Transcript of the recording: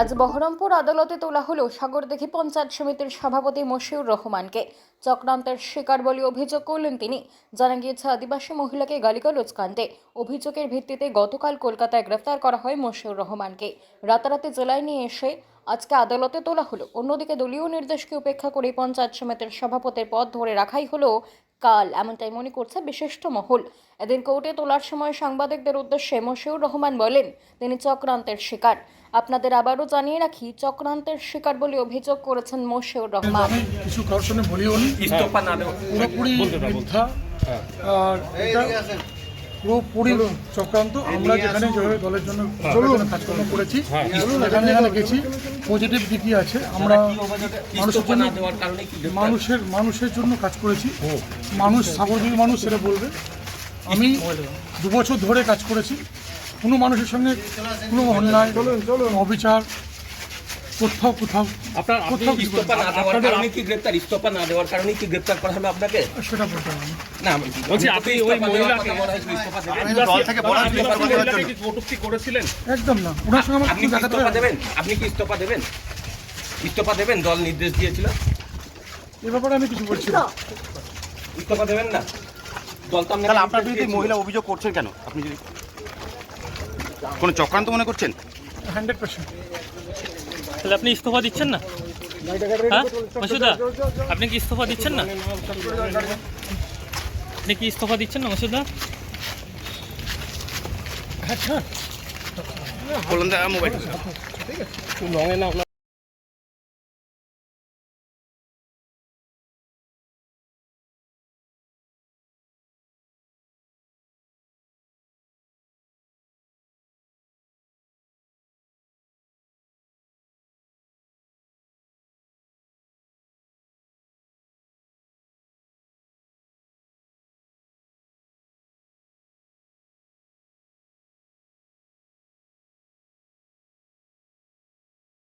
আজ বহরমপুর আদালতে তোলা হলো সাগর সাগরদিঘি পঞ্চায়েত সমিতির সভাপতি মশিউর রহমানকে। চক্রান্তের শিকার বলে অভিযোগ করলেন তিনি। জানা গিয়েছে, আদিবাসী মহিলাকে গালিগালোজ কাণ্ডে। অভিযোগের ভিত্তিতে গতকাল কলকাতায় গ্রেফতার করা হয় মশিউর রহমানকে। রাতারাতি জেলায় নিয়ে এসে আজকে আদালতে তোলা হলো। অন্যদিকে দলীয় নির্দেশকে উপেক্ষা করে পঞ্চায়েত সমিতির সভাপতির পদ ধরে রাখাই হলো কাল এমনটাই মনে করছে বিশিষ্ট মহল। এদিন কোর্টে তোলার সময় সাংবাদিকদের উদ্দেশ্যে মশিউর রহমান বলেন তিনি চক্রান্তের শিকার। আপনাদের আবারও জানিয়ে রাখি চক্রান্তের শিকার বলে অভিযোগ করেছেন মশিউর রহমান। কিছু কারোর সঙ্গে বলিও না পুরোপুরি মিথ্যা। আর এটা পুরোপুরি চক্রান্ত আমরা যেখানে যেভাবে দলের জন্য দলের কাজকর্ম করেছি। যেখানে যেখানে গেছি পজিটিভ দিকই আছে। আমরা মানুষের জন্য না দেওয়ার কারণে কি গ্রেফতার? মানুষের মানুষের জন্য কাজ করেছি। মানুষ সাগরজীবী মানুষ সেটা বলবে। আমি দু বছর ধরে কাজ করেছি। কোনো মানুষের সঙ্গে কোনো অন্যায় অবিচার কোথাও কোথাও। আপনার কোথাও ইস্তফা না দেওয়ার কারণে কি গ্রেফতার ইস্তফা না দেওয়ার কারণে কি গ্রেফতার করা হলো আপনাকে? সেটা বলতে পারব না। না বলছি, আপনি ওই মহিলাকে-? দল থেকে বলা কটূক্তি করেছিলেন? একদম না। ওনার সঙ্গে আমার আপনি ইস্তফা দেবেন? আপনি কি ইস্তফা দেবেন? ইস্তফা দেবেন? দল নির্দেশ দিয়েছিল? এ ব্যাপারে আমি কিছু বলছি না। ইস্তফা দেবেন না? দল তো আপনার নির্দেশ বিরুদ্ধে মহিলা অভিযোগ করছেন কেন? আপনি যদি কোনো চক্রান্ত মনে করছেন? Hundred percent. তাহলে আপনি ইস্তফা দিচ্ছেন না? হ্যাঁ? মসুদা আপনি কি ইস্তফা দিচ্ছেন না? আপনি কি ইস্তফা দিচ্ছেন না মশুদা আচ্ছা। বলুন মোবাইল